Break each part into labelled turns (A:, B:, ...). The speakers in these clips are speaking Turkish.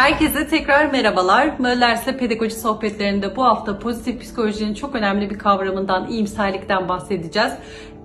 A: Herkese tekrar merhabalar. Möllers'le Pedagoji Sohbetlerinde bu hafta pozitif psikolojinin çok önemli bir kavramından, iyimserlikten bahsedeceğiz.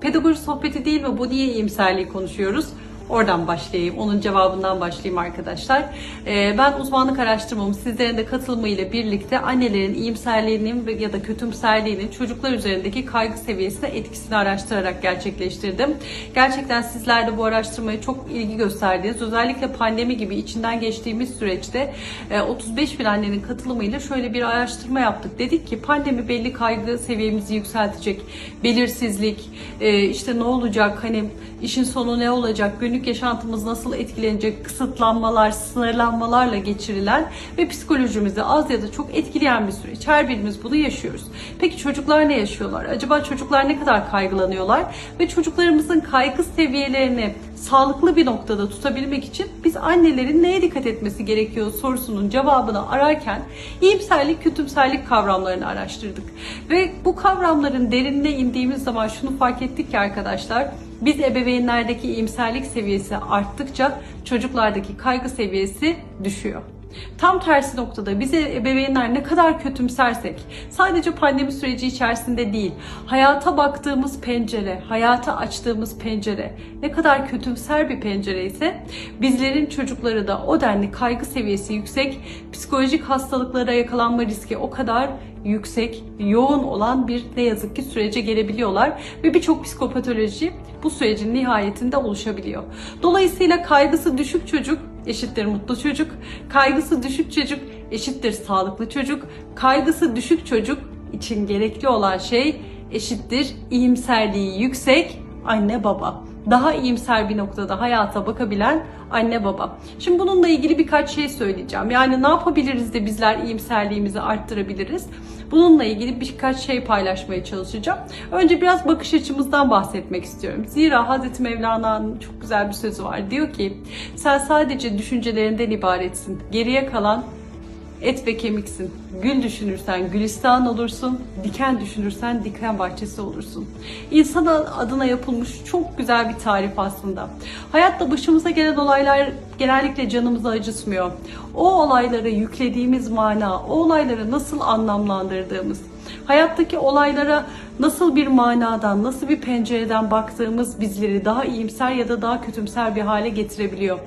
A: Pedagoji sohbeti değil mi? Bu niye iyimserliği konuşuyoruz? Oradan başlayayım, onun cevabından başlayayım arkadaşlar. Ee, ben uzmanlık araştırmamı sizlerin de katılımıyla birlikte annelerin iyimserliğinin ya da kötümserliğinin çocuklar üzerindeki kaygı seviyesine etkisini araştırarak gerçekleştirdim. Gerçekten sizler de bu araştırmaya çok ilgi gösterdiniz. Özellikle pandemi gibi içinden geçtiğimiz süreçte e, 35 bin annenin katılımıyla şöyle bir araştırma yaptık. Dedik ki pandemi belli kaygı seviyemizi yükseltecek. Belirsizlik, e, işte ne olacak, hani işin sonu ne olacak, günlük yaşantımız nasıl etkilenecek, kısıtlanmalar, sınırlanmalarla geçirilen ve psikolojimizi az ya da çok etkileyen bir süreç. Her birimiz bunu yaşıyoruz. Peki çocuklar ne yaşıyorlar? Acaba çocuklar ne kadar kaygılanıyorlar? Ve çocuklarımızın kaygı seviyelerini sağlıklı bir noktada tutabilmek için biz annelerin neye dikkat etmesi gerekiyor sorusunun cevabını ararken iyimserlik, kötümserlik kavramlarını araştırdık. Ve bu kavramların derinine indiğimiz zaman şunu fark ettik ki arkadaşlar biz ebeveynlerdeki iyimserlik seviyesi arttıkça çocuklardaki kaygı seviyesi düşüyor. Tam tersi noktada bize ebeveynler ne kadar kötümsersek sadece pandemi süreci içerisinde değil hayata baktığımız pencere, hayata açtığımız pencere ne kadar kötümser bir pencere ise bizlerin çocukları da o denli kaygı seviyesi yüksek, psikolojik hastalıklara yakalanma riski o kadar yüksek, yoğun olan bir ne yazık ki sürece gelebiliyorlar ve birçok psikopatoloji bu sürecin nihayetinde oluşabiliyor. Dolayısıyla kaygısı düşük çocuk eşittir mutlu çocuk, kaygısı düşük çocuk eşittir sağlıklı çocuk, kaygısı düşük çocuk için gerekli olan şey eşittir iyimserliği yüksek anne baba. Daha iyimser bir noktada hayata bakabilen anne baba. Şimdi bununla ilgili birkaç şey söyleyeceğim. Yani ne yapabiliriz de bizler iyimserliğimizi arttırabiliriz? Bununla ilgili birkaç şey paylaşmaya çalışacağım. Önce biraz bakış açımızdan bahsetmek istiyorum. Zira Hazreti Mevlana'nın çok güzel bir sözü var. Diyor ki sen sadece düşüncelerinden ibaretsin. Geriye kalan et ve kemiksin. Gül düşünürsen gülistan olursun, diken düşünürsen diken bahçesi olursun. İnsan adına yapılmış çok güzel bir tarif aslında. Hayatta başımıza gelen olaylar genellikle canımızı acıtmıyor. O olaylara yüklediğimiz mana, o olayları nasıl anlamlandırdığımız, hayattaki olaylara nasıl bir manadan, nasıl bir pencereden baktığımız bizleri daha iyimser ya da daha kötümser bir hale getirebiliyor.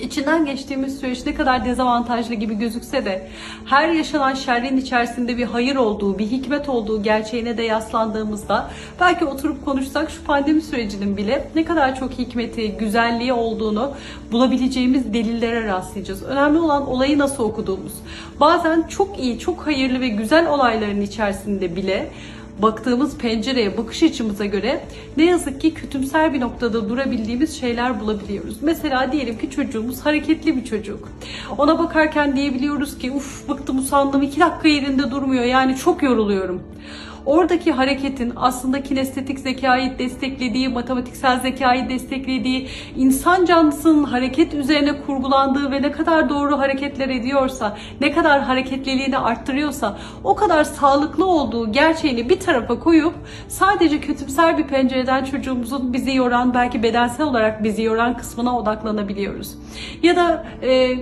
A: İçinden geçtiğimiz süreç ne kadar dezavantajlı gibi gözükse de her yaşanan şerrin içerisinde bir hayır olduğu, bir hikmet olduğu gerçeğine de yaslandığımızda belki oturup konuşsak şu pandemi sürecinin bile ne kadar çok hikmeti, güzelliği olduğunu bulabileceğimiz delillere rastlayacağız. Önemli olan olayı nasıl okuduğumuz. Bazen çok iyi, çok hayırlı ve güzel olayların içerisinde bile baktığımız pencereye, bakış açımıza göre ne yazık ki kötümser bir noktada durabildiğimiz şeyler bulabiliyoruz. Mesela diyelim ki çocuğumuz hareketli bir çocuk. Ona bakarken diyebiliyoruz ki uf bıktım usandım iki dakika yerinde durmuyor yani çok yoruluyorum. Oradaki hareketin aslında kinestetik zekayı desteklediği, matematiksel zekayı desteklediği, insan canlısının hareket üzerine kurgulandığı ve ne kadar doğru hareketler ediyorsa, ne kadar hareketliliğini arttırıyorsa o kadar sağlıklı olduğu gerçeğini bir tarafa koyup sadece kötümser bir pencereden çocuğumuzun bizi yoran, belki bedensel olarak bizi yoran kısmına odaklanabiliyoruz. Ya da e,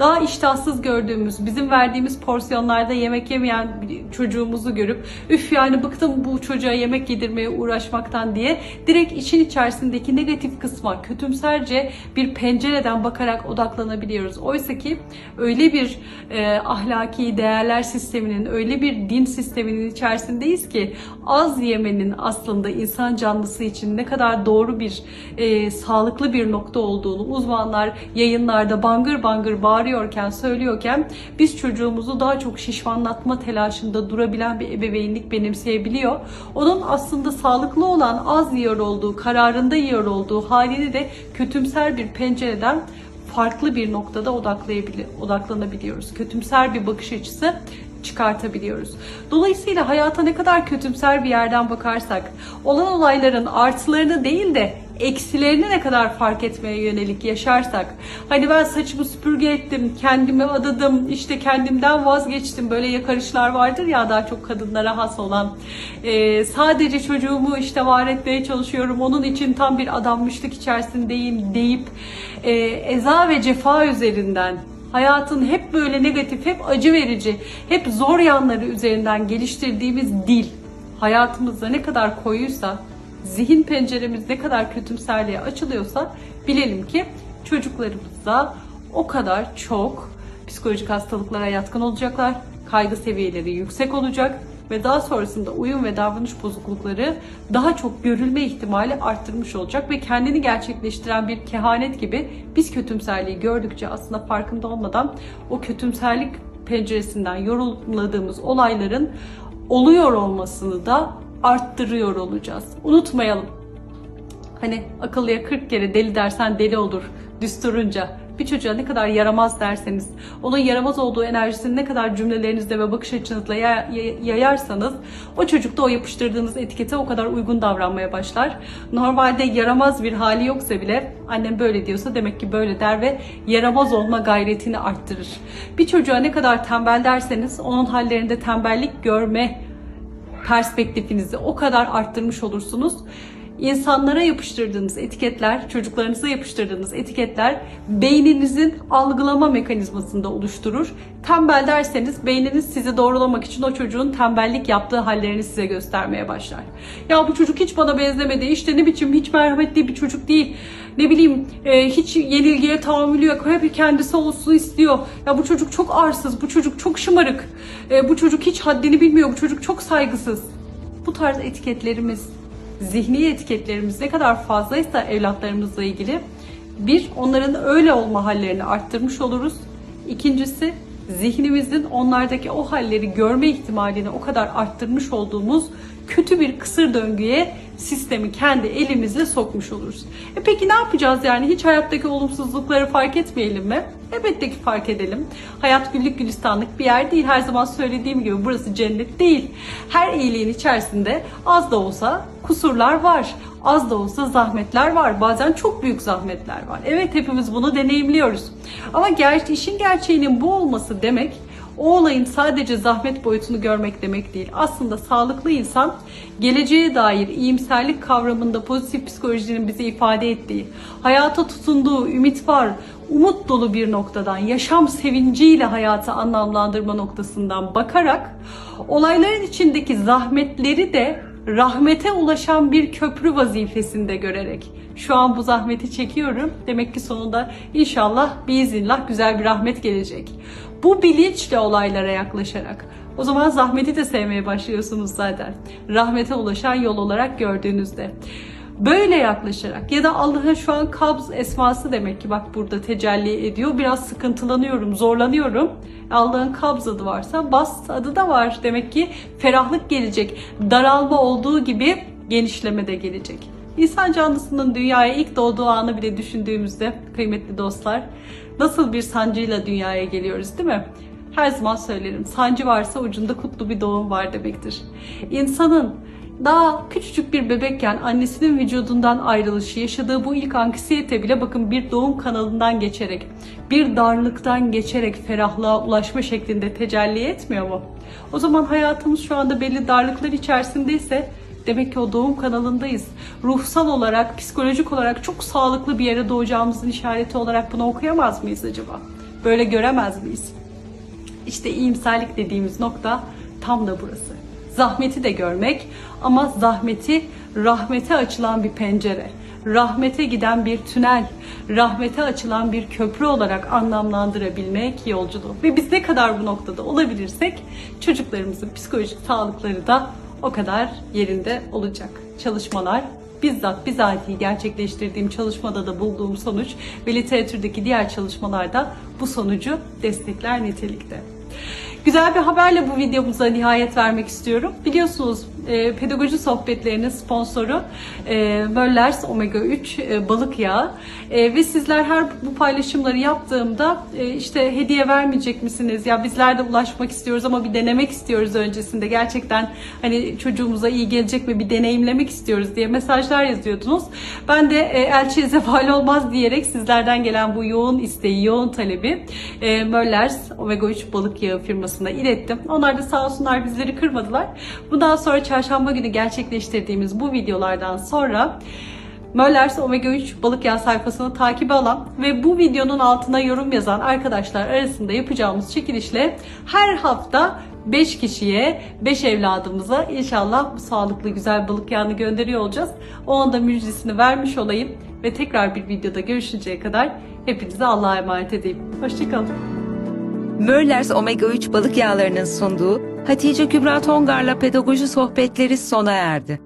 A: daha iştahsız gördüğümüz, bizim verdiğimiz porsiyonlarda yemek yemeyen çocuğumuzu görüp üf yani bıktım bu çocuğa yemek yedirmeye uğraşmaktan diye direkt için içerisindeki negatif kısma kötümserce bir pencereden bakarak odaklanabiliyoruz. Oysa ki öyle bir e, ahlaki değerler sisteminin, öyle bir din sisteminin içerisindeyiz ki az yemenin aslında insan canlısı için ne kadar doğru bir, e, sağlıklı bir nokta olduğunu uzmanlar yayınlarda bangır bangır bağırıyorken, söylüyorken biz çocuğumuzu daha çok şişmanlatma telaşında durabilen bir ebeveynlik benimseyebiliyor. Onun aslında sağlıklı olan az yiyor olduğu, kararında yiyor olduğu halini de kötümser bir pencereden farklı bir noktada odaklanabiliyoruz. Kötümser bir bakış açısı çıkartabiliyoruz. Dolayısıyla hayata ne kadar kötümser bir yerden bakarsak, olan olayların artılarını değil de eksilerini ne kadar fark etmeye yönelik yaşarsak, hani ben saçımı süpürge ettim, kendime adadım, işte kendimden vazgeçtim, böyle yakarışlar vardır ya daha çok kadınlara has olan. Ee, sadece çocuğumu işte var etmeye çalışıyorum, onun için tam bir adanmışlık içerisindeyim deyip e, eza ve cefa üzerinden hayatın hep böyle negatif, hep acı verici, hep zor yanları üzerinden geliştirdiğimiz dil hayatımızda ne kadar koyuysa, zihin penceremiz ne kadar kötümserliğe açılıyorsa bilelim ki çocuklarımızda o kadar çok psikolojik hastalıklara yatkın olacaklar, kaygı seviyeleri yüksek olacak ve daha sonrasında uyum ve davranış bozuklukları daha çok görülme ihtimali arttırmış olacak ve kendini gerçekleştiren bir kehanet gibi biz kötümserliği gördükçe aslında farkında olmadan o kötümserlik penceresinden yorumladığımız olayların oluyor olmasını da arttırıyor olacağız. Unutmayalım. Hani akıllıya 40 kere deli dersen deli olur düsturunca. Bir çocuğa ne kadar yaramaz derseniz, onun yaramaz olduğu enerjisini ne kadar cümlelerinizle ve bakış açınızla ya- ya- yayarsanız o çocuk da o yapıştırdığınız etikete o kadar uygun davranmaya başlar. Normalde yaramaz bir hali yoksa bile annem böyle diyorsa demek ki böyle der ve yaramaz olma gayretini arttırır. Bir çocuğa ne kadar tembel derseniz onun hallerinde tembellik görme perspektifinizi o kadar arttırmış olursunuz. İnsanlara yapıştırdığınız etiketler, çocuklarınıza yapıştırdığınız etiketler beyninizin algılama mekanizmasında oluşturur. Tembel derseniz beyniniz sizi doğrulamak için o çocuğun tembellik yaptığı hallerini size göstermeye başlar. Ya bu çocuk hiç bana benzemedi, işte ne biçim hiç merhametli bir çocuk değil. Ne bileyim e, hiç yenilgiye tahammülü yok, hep kendisi olsun istiyor. Ya bu çocuk çok arsız, bu çocuk çok şımarık, e, bu çocuk hiç haddini bilmiyor, bu çocuk çok saygısız. Bu tarz etiketlerimiz, zihni etiketlerimiz ne kadar fazlaysa evlatlarımızla ilgili bir onların öyle olma hallerini arttırmış oluruz. İkincisi zihnimizin onlardaki o halleri görme ihtimalini o kadar arttırmış olduğumuz kötü bir kısır döngüye sistemi kendi elimizle sokmuş oluruz. E peki ne yapacağız yani hiç hayattaki olumsuzlukları fark etmeyelim mi? Elbette ki fark edelim. Hayat güllük gülistanlık bir yer değil. Her zaman söylediğim gibi burası cennet değil. Her iyiliğin içerisinde az da olsa kusurlar var. Az da olsa zahmetler var. Bazen çok büyük zahmetler var. Evet hepimiz bunu deneyimliyoruz. Ama ger işin gerçeğinin bu olması demek o olayın sadece zahmet boyutunu görmek demek değil. Aslında sağlıklı insan geleceğe dair iyimserlik kavramında pozitif psikolojinin bize ifade ettiği, hayata tutunduğu ümit var, umut dolu bir noktadan, yaşam sevinciyle hayatı anlamlandırma noktasından bakarak olayların içindeki zahmetleri de rahmete ulaşan bir köprü vazifesinde görerek şu an bu zahmeti çekiyorum. Demek ki sonunda inşallah biiznillah güzel bir rahmet gelecek. Bu bilinçle olaylara yaklaşarak o zaman zahmeti de sevmeye başlıyorsunuz zaten. Rahmete ulaşan yol olarak gördüğünüzde. Böyle yaklaşarak ya da Allah'ın şu an kabz esması demek ki bak burada tecelli ediyor. Biraz sıkıntılanıyorum, zorlanıyorum. Allah'ın kabz adı varsa bas adı da var. Demek ki ferahlık gelecek. Daralma olduğu gibi genişleme de gelecek. İnsan canlısının dünyaya ilk doğduğu anı bile düşündüğümüzde kıymetli dostlar nasıl bir sancıyla dünyaya geliyoruz değil mi? Her zaman söylerim sancı varsa ucunda kutlu bir doğum var demektir. İnsanın daha küçücük bir bebekken annesinin vücudundan ayrılışı, yaşadığı bu ilk anksiyete bile bakın bir doğum kanalından geçerek, bir darlıktan geçerek ferahlığa ulaşma şeklinde tecelli etmiyor mu? O zaman hayatımız şu anda belli darlıklar içerisindeyse demek ki o doğum kanalındayız. Ruhsal olarak, psikolojik olarak çok sağlıklı bir yere doğacağımızın işareti olarak bunu okuyamaz mıyız acaba? Böyle göremez miyiz? İşte iyimserlik dediğimiz nokta tam da burası. Zahmeti de görmek ama zahmeti rahmete açılan bir pencere, rahmete giden bir tünel, rahmete açılan bir köprü olarak anlamlandırabilmek yolculuğu. Ve biz ne kadar bu noktada olabilirsek çocuklarımızın psikolojik sağlıkları da o kadar yerinde olacak. Çalışmalar bizzat bizatihi gerçekleştirdiğim çalışmada da bulduğum sonuç ve literatürdeki diğer çalışmalarda bu sonucu destekler nitelikte. Güzel bir haberle bu videomuza nihayet vermek istiyorum. Biliyorsunuz e, pedagoji sohbetlerinin sponsoru e, Möllers Omega 3 e, balık yağı E, ve sizler her bu paylaşımları yaptığımda e, işte hediye vermeyecek misiniz? Ya bizler de ulaşmak istiyoruz ama bir denemek istiyoruz öncesinde. Gerçekten hani çocuğumuza iyi gelecek mi bir deneyimlemek istiyoruz diye mesajlar yazıyordunuz. Ben de e, elçiye zeval olmaz diyerek sizlerden gelen bu yoğun isteği, yoğun talebi e, Möllers Omega 3 balık yağı firmasına ilettim. Onlar da sağ olsunlar bizleri kırmadılar. Bundan sonra çarşamba günü gerçekleştirdiğimiz bu videolardan sonra Möllers Omega 3 balık yağı sayfasını takibe alan ve bu videonun altına yorum yazan arkadaşlar arasında yapacağımız çekilişle her hafta 5 kişiye, 5 evladımıza inşallah bu sağlıklı güzel balık yağını gönderiyor olacağız. O anda müjdesini vermiş olayım ve tekrar bir videoda görüşünceye kadar hepinize Allah'a emanet edeyim. Hoşçakalın.
B: Möllers Omega 3 balık yağlarının sunduğu Hatice Kübra Tongar'la pedagoji sohbetleri sona erdi.